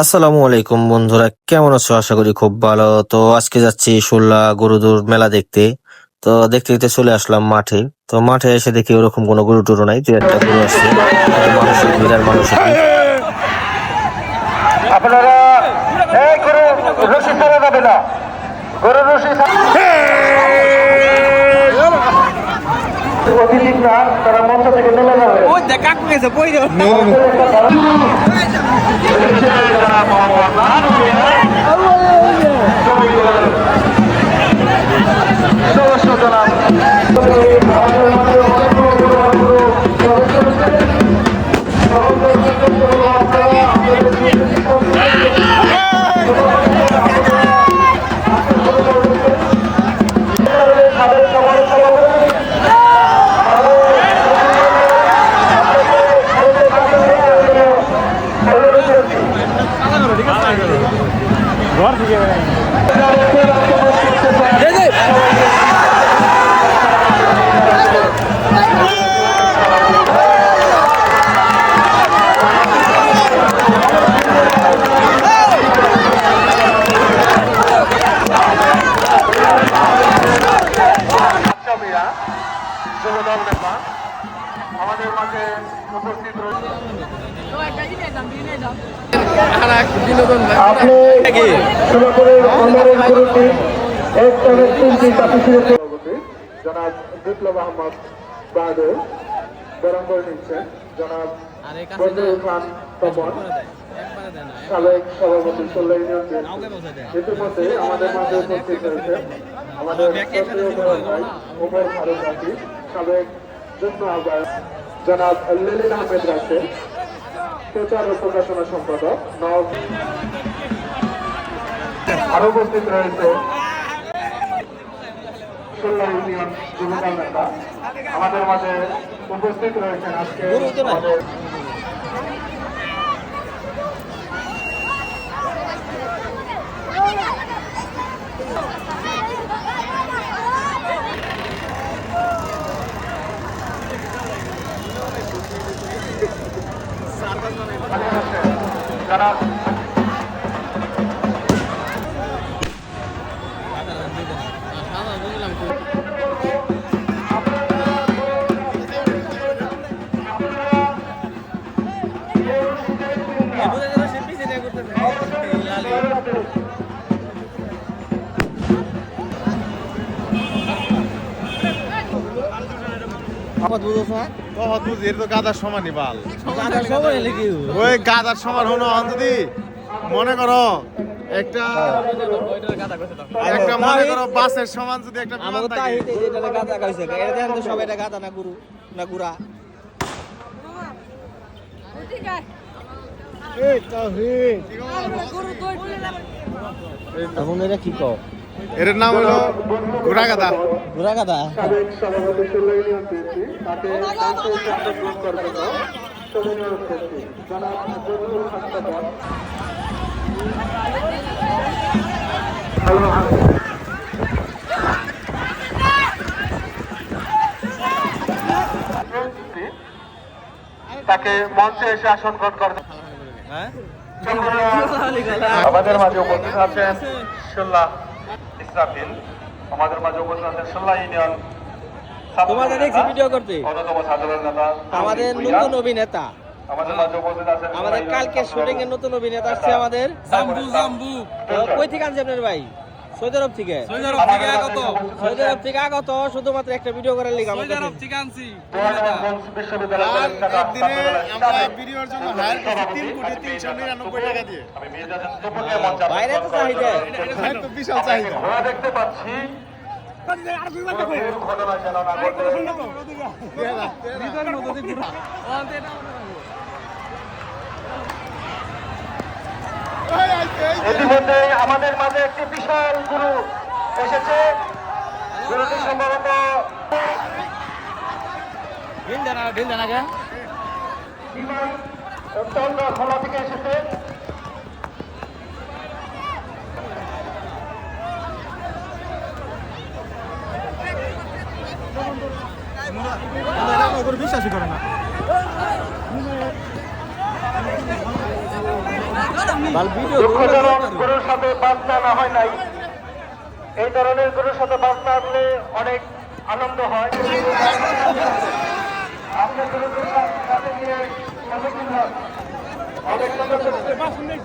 আসসালামু আলাইকুম বন্ধুরা কেমন আছো? আশা করি খুব ভালো। তো আজকে যাচ্ছি শুল্লা গরুদুর মেলা দেখতে। তো দেখতে দেখতে চলে আসলাম মাঠে। তো মাঠে এসে দেখি ওরকম কোনো গরু টুরু নাই দু একটা গরু আসছে মানুষের ভিড় মানুষের আপনারা এই গরু রশি ছাড়া যাবে না। গরু রশি ওই দেখ কাকু গেছে বই দাও বাচ্চামিয়া যুবদল নেতা আমাদের মাঝে উপস্থিত রয়েছে। জনাব বিপ্লব আহমদ বাহাদুর বরঙ্গল নিচ্ছেন। জনাব বদরুল খান তপন। সাবেক সভাপতি সোল্লা ইউনিয়ন। ইতিমধ্যে আমাদের মাঝে উপস্থিত রয়েছে। আমাদের সক্রিয় ভাই ওমর ফারুক সাবেক যুগ্ম আহ্বায়ক জনাব লিলিন আহমেদ রাশেদ প্রচার ও প্রকাশনা সম্পাদক, নব আরও উপস্থিত রয়েছে সোল্লা ইউনিয়ন আমাদের মাঝে উপস্থিত রয়েছেন আজকে আমাদের যারা কহত বুঝি এর তো গাদার সমানই বাল। গাদার সময় লিখি ওই গাদার সমান হনো হন মনে করো একটা একটা মনে করো বাসের সমান যদি একটা বিমান থাকে। এটা গাদা কইছে। এটা দেখেন তো সবাই এটা গাদা না গুরু না গুরা এখন এটা কি কও? এর নাম হলো তাকে মঞ্চে এসে আসন গ্রহণ করতে আমাদের মাঝে উপস্থিত আছেন সোল্লা ইসরাফিল আমাদের মাঝে উপস্থিত আছেন সোল্লা ইউনিয়ন। তোমাদের দেখছি ভিডিও করতে। অন্যতম সাধারণ নেতা আমাদের নতুন অভিনেতা। আমাদের কালকে শুটিং এর নতুন অভিনেতা আসছে আমাদের। জাম্বু জাম্বু। কই থেকে আনছে আপনার ভাই? সৌদি আরব থেকে। সৌদি আরব থেকে আগত। শুধুমাত্র একটা ভিডিও করার লিগে আমাদের বিশ্ববিদ্যালয়ের আর একদিনে আমরা ভিডিওর জন্য হায়ার করছি তিন কোটি তিনশো নিরানব্বই টাকা দিয়ে। বাইরে তো চাহিদা। হ্যাঁ, তো বিশাল চাহিদা। ঘোড়া দেখতে পাচ্ছি ঘটনা না ঘটে। আমাদের মাঝে একটি বিশাল গুরু এসেছে। গুরুটি সম্ভবত বিমান খোলা থেকে এসেছে। বিশ্বাসই করে না। দুঃখজনক গরুর সাথে বাচ্চা না হয় নাই এই ধরনের গরুর সাথে বাচ্চা আসলে অনেক আনন্দ হয়? অনেক।